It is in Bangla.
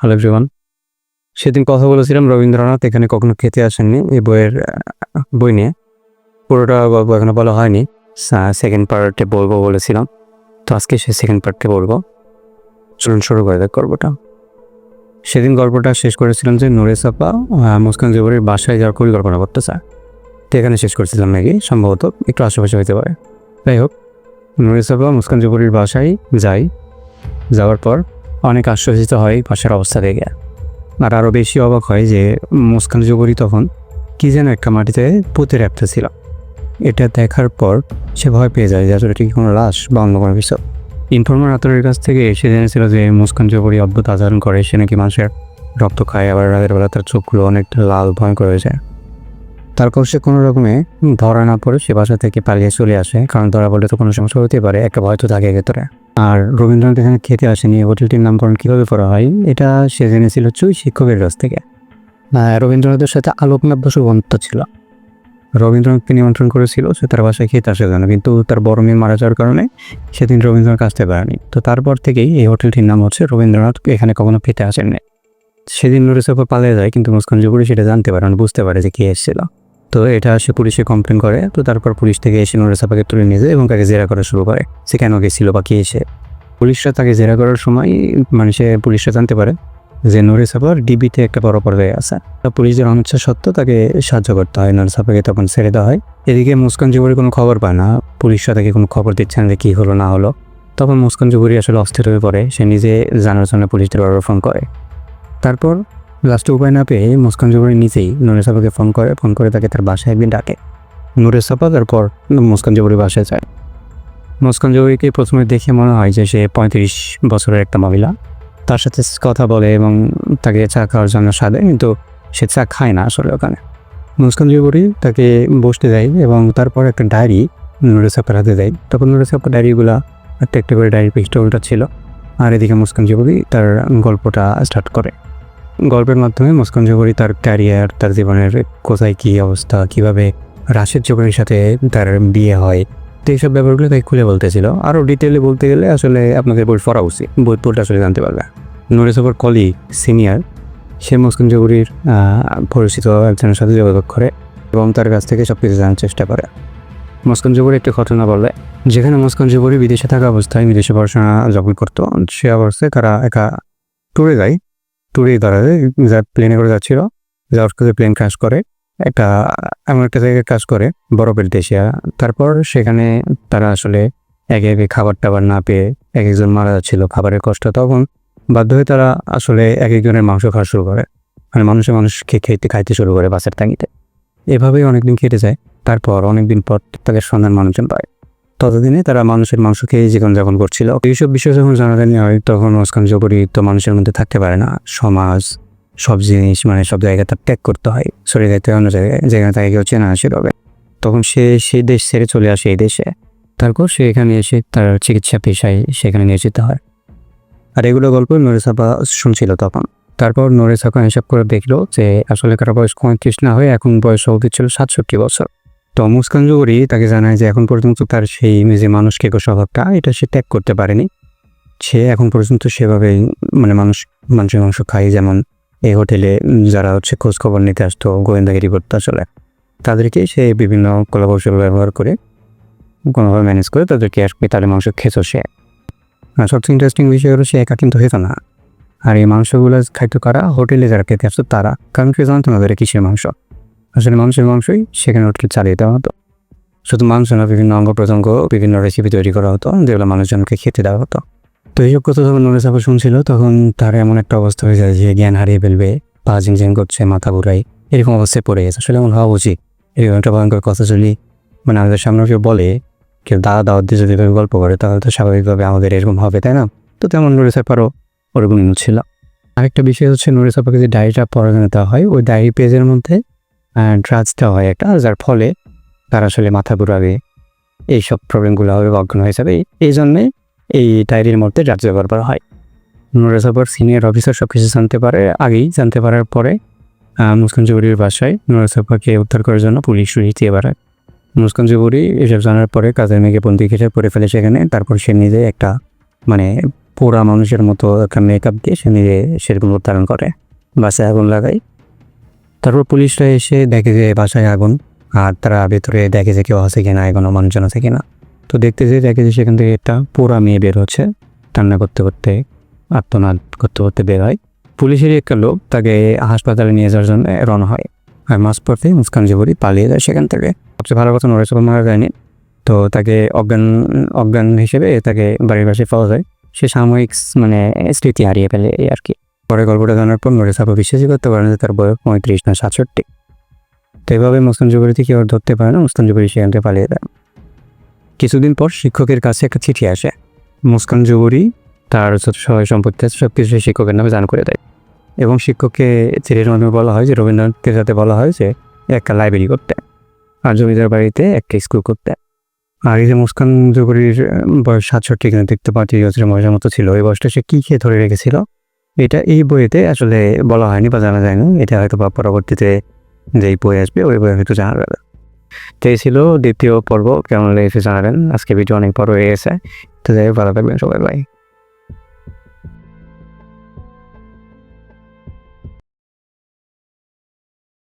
হ্যালো এভরিওয়ান সেদিন কথা বলেছিলাম রবীন্দ্রনাথ এখানে কখনো খেতে আসেননি এই বইয়ের বই নিয়ে। পুরোটা গল্প এখনও বলা হয়নি। সেকেন্ড পার্টে বলব বলেছিলাম। তো আজকে সে সেকেন্ড পার্টে বলব। চলুন শুরু করে দেখ গল্পটা। সেদিন গল্পটা শেষ করেছিলাম যে নুরেস আপা আহ, মুস্কান জুবরির বাসায় যাওয়ার পরিকল্পনা করতে চায়। তো এখানে শেষ করেছিলাম নাকি? সম্ভবত একটু আশেপাশে হতে পারে। যাই হোক নুরেস আপা মুস্কান জুবরির বাসায় যাই যাওয়ার পর অনেক আশ্চর্যিত হয় বাসার অবস্থা দেখে। আর আরও বেশি অবাক হয় যে মুস্কান জুবরি তখন কি যেন একটা মাটিতে পুঁতে র্যাপটা ছিল। এটা দেখার পর সে ভয় পেয়ে যায় যে আসলে এটা কোনো লাশ বা অন্য কোনো কিছু। ইনফর্মার আতরের কাছ থেকে এসে জেনেছিল যে মুস্কান জুবরি অদ্ভুত আচরণ করে, সে নাকি মানুষের রক্ত খায়, আবার রাতের বেলা তার চোখগুলো অনেকটা লাল, ভয়ঙ্কর হয়ে যায়। তারপর সে কোনো রকমে ধরা না পড়ে সে বাসা থেকে পালিয়ে চলে আসে, কারণ ধরা বললে তো কোনো সমস্যা হতে পারে, একটা ভয় তো থাকে ভেতরে। আর রবীন্দ্রনাথ এখানে খেতে আসেনি, হোটেলটির নামকরণ কীভাবে করা হয়, এটা সে জেনেছিল চুই শিক্ষকের কাছ থেকে। রবীন্দ্রনাথের সাথে আলোকনাথ বসু বন্ধুত্ব ছিল। রবীন্দ্রনাথকে নিমন্ত্রণ করেছিল সে তার বাসায় খেতে আসে জন্য কিন্তু তার বড় মেয়ে মারা যাওয়ার কারণে সেদিন রবীন্দ্রনাথ আসতে পারেনি। তো তারপর থেকেই এই হোটেলটির নাম হচ্ছে রবীন্দ্রনাথ, এখানে কখনো খেতে আসেননি। সেদিন নুরিসাফা পালিয়ে যায়, কিন্তু মুস্কান জুবুরি সেটা জানতে পারে বুঝতে পারে যে কে এসেছিল। তো এটা সে পুলিশে কমপ্লেন করে, তো তারপর পুলিশ থেকে এসে নুরিসাফাকে তুলে নিয়ে যায় এবং তাকে জেরা করা শুরু করে। সে কেন গেছিল বা কে এসে পুলিশরা তাকে জেরা করার সময় মানে সে পুলিশরা জানতে পারে যে নুরে সাফার ডিবিতে একটা বড় পর্যায়ে আছে। তা পুলিশদের অনিচ্ছা সত্ত্বেও তাকে সাহায্য করতে হয়। নুরে সাফাকে তখন ছেড়ে দেওয়া হয়। এদিকে মুস্কান জুবুরি কোনো খবর পায় না। পুলিশরা তাকে কোনো খবর দিচ্ছে না যে কী হলো, না হলো। তখন মুস্কান জুবুরি আসলে অস্থির হয়ে পড়ে। সে নিজে জানার জন্য পুলিশদের ফোন করে। তারপর লাস্টে উপায় না পেয়ে মুস্কান জুবুরি নিজেই নুরে সাফাকে ফোন করে ফোন করে তাকে তার বাসায় একদিন ডাকে। নুরে সাফা তারপর মুস্কান জুবুরি বাসায় যায়। মুস্কান জহুরিকে প্রথমে দেখে মনে হয় যে সে পঁয়ত্রিশ বছরের একটা মহিলা। তার সাথে কথা বলে এবং তাকে চা খাওয়ার জন্য সাধে, কিন্তু সে চা খায় না আসলে ওখানে। মুস্কান জহুরি তাকে বসতে দেয় এবং তারপর একটা ডায়েরি নুরেসাপের হাতে দেয়। তখন নুরেসাপের ডায়েরিগুলো একটা একটা করে ডায়েরি পেজটা উল্টা ছিল। আর এদিকে মুস্কান জহুরি তার গল্পটা স্টার্ট করে। গল্পের মাধ্যমে মুস্কান জহুরি তার ক্যারিয়ার তার জীবনের কোথায় কী অবস্থা, কীভাবে রাশেদ জহুরির সাথে তার বিয়ে হয়, তো এইসব ব্যাপারগুলো তাই খুলে বলতেছিল। আরও ডিটেলে বলতে গেলে আসলে আপনাকে বই পড়া উচিত বই পড়লে আসলে জানতে পারবে। নুরে সফর কলি সিনিয়র সে মুসকিন জগুরির পরিচিত একজনের সাথে যোগাযোগ করে এবং তার কাছ থেকে সব কিছু জানার চেষ্টা করে। মুসকান জবুরি একটি ঘটনা বলে, যেখানে মুসকান জবুরি বিদেশে থাকা অবস্থায় বিদেশে পড়াশোনা যখন করতো, সে অবস্থায় তারা একা ট্যুরে যায়। ট্যুরে তারা যা প্লেনে করে যাচ্ছিল, যাওয়ার কাছে প্লেন ক্রাশ করে, একটা, এমন একটা জায়গায় কাজ করে বরফের দেশে তারপর সেখানে তারা আসলে একে একে খাবার টাবার না পেয়ে এক একজন মারা যাচ্ছিল খাবারের কষ্ট। তখন বাধ্য হয়ে তারা আসলে এক একজনের মাংস খাওয়া শুরু করে। মানে মানুষে মানুষকে খেতে, খাইতে শুরু করে বাসের টাঙ্গিতে এভাবেই অনেকদিন কেটে যায়। তারপর অনেকদিন পর তাদের সন্ধান মানুষজন পায়। ততদিনে তারা মানুষের মাংস খেয়ে জীবনযাপন করছিল। এইসব বিষয় যখন জানাজানি হয়, তখন ওসকান জবরি তো মানুষের মধ্যে থাকতে পারে না। সমাজ, সব জিনিস মানে সব জায়গায় তার ত্যাগ করতে হয়। সরে যেতে অন্য জায়গায়, যেখানে তাকে কেউ চেনা আসে তবে তখন সে সেই দেশ ছেড়ে চলে আসে এই দেশে। তারপর সে এখানে এসে তার চিকিৎসা পেশায় সেখানে নিয়োজিত হয়। আর এগুলো গল্প নরেসাপা শুনছিল তখন। তারপর নরেসাপা হিসাব করে দেখল যে আসলে কারও বয়স পঁয়ত্রিশ না হয়ে এখন বয়স অবধি ছিল সাতষট্টি বছর। তো মুস্কান জহুরি তাকে জানায় যে এখন পর্যন্ত তার সেই যে মানুষকে স্বভাবটা এটা সে ত্যাগ করতে পারেনি। সে এখন পর্যন্ত সেভাবে মানে মানুষ, মানুষের মাংস খায়। যেমন এই হোটেলে যারা হচ্ছে খোঁজ খবর নিতে আসতো গোয়েন্দাগিরি করতে আসলে তাদেরকে সে বিভিন্ন কলাকৌশল ব্যবহার করে, কোনোভাবে ম্যানেজ করে তাদেরকে আসবে তাদের মাংস খেতো সে। আর সবচেয়ে ইন্টারেস্টিং বিষয় হলো সে একা কিন্তু হতো না। আর এই মাংসগুলো খাইতো কারা? হোটেলে যারা খেতে আসতো তারা। কারণ কেউ জানতো না তাদের কিসের মাংস? আসলে মানুষের মাংসই সেখানে হোটেল চালিয়ে দেওয়া হতো। শুধু মাংস না, বিভিন্ন অঙ্গ প্রত্যঙ্গ, বিভিন্ন রেসিপি তৈরি করা হতো, যেগুলো মানুষজনকে খেতে দেওয়া হতো। তো এইসব কথা যখন নুরে সাফা শুনছিল, তখন তার এমন একটা অবস্থা হয়ে যায় যে জ্ঞান হারিয়ে ফেলবে, পা ঝিংঝিং করছে, মাথা ঘুরাই এরকম অবস্থায় পড়ে গেছে। আসলে এমন হওয়া উচিত। এরকম একটা ভয়ঙ্কর কথা চলি মানে আমাদের সামনে কেউ বলে, কেউ দাদা দাওয়াত দিয়ে যদি গল্প করে, তাহলে তো স্বাভাবিকভাবে আমাদের এরকম হবে, তাই না? তো তেমন নুরে সাপারও ওরকম ছিল। আরেকটা বিষয় হচ্ছে নুরে সাফাকে যে ডায়েরিটা পড়ানো দেওয়া হয়, ওই ডায়েরি পেজের মধ্যে ড্রাগস দেওয়া হয় একটা যার ফলে তার আসলে মাথা ঘুরাবে। এইসব প্রবলেমগুলো হবে অজ্ঞান হয়ে যাবে। এই জন্যে এই ডায়েরির মধ্যে ড্রাগস ব্যবহার করা হয়। নুরাসাবার সিনিয়র অফিসার সব কিছু জানতে পারে, আগেই জানতে পারার পরে মুসকান জবুরির বাসায় নুরাসাবাকে উদ্ধার করার জন্য পুলিশ দিয়ে বাড়ায় মুসকান জবুরি এসব জানার পরে কাজের মেয়েকে বন্দি ঘেটে পড়ে ফেলে সেখানে। তারপর সে নিজে একটা মানে পোড়া মানুষের মতো একটা মেকআপ দিয়ে সে নিজে সেরকম রূপ ধারণ করে। বাসায় আগুন লাগায়। তারপর পুলিশরা এসে দেখে যে বাসায় আগুন, আর তারা ভেতরে দেখে যে কেউ আছে কিনা এখনও মানুষজন আছে কিনা তো দেখতে যে দেখে যে সেখান থেকে একটা পোড়া মেয়ে বের হচ্ছে, কান্না করতে করতে, আত্মনাদ করতে করতে বের হয়। পুলিশেরই একটা লোক তাকে হাসপাতালে নিয়ে যাওয়ার জন্য রওনা হয়। আর মাস পথে মুস্কান জবরি পালিয়ে যায় সেখান থেকে। সবচেয়ে ভালো কথা নরেশ মারা যায়নি তো তাকে অজ্ঞান অজ্ঞান হিসেবে তাকে বাড়ির পাশে পাওয়া যায়। সে সাময়িক মানে স্মৃতি হারিয়ে ফেলে এই আর কি। পরে গল্পটা জানার পর নরেশ আপা বিশ্বাসই করতে পারেন যে তার বয়স পঁয়ত্রিশ না সাতষট্টি। তো এভাবে জুবরি থেকে ওর ধরতে পারে না মুস্কান জুবরি সেখান পালিয়ে যায়। কিছুদিন পর শিক্ষকের কাছে একটা চিঠি আসে। মুস্কান জুবরি তার যত সহায় সম্পত্তি আছে সব কিছু শিক্ষকের নামে দান করে দেয়। এবং শিক্ষককে চিঠির মাধ্যমে বলা হয় যে রবীন্দ্রনাথকে সাথে বলা হয় যে, একটা লাইব্রেরি করতে। আর জমিদার বাড়িতে একটা স্কুল করতে। আর এই যে মুস্কান জুবরির বয়স সাতষট্টি কিন্তু দেখতে পাচ্ছি বছরের বয়সের মতো ছিল। এই বয়সটা সে কী খেয়ে ধরে রেখেছিল? এটা এই বইতে আসলে বলা হয়নি বা জানা যায়নি। এটা হয়তো বা পরবর্তীতে যেই বই আসবে, ওই বই হয়তো জানা যাবে। তো এই ছিল দ্বিতীয় পর্ব। কেমন লেগেছে জানাবেন। আজকে ভিডিও অনেক বড় হয়ে গেছে। তো যাই ভালো থাকবেন সবাই। বাই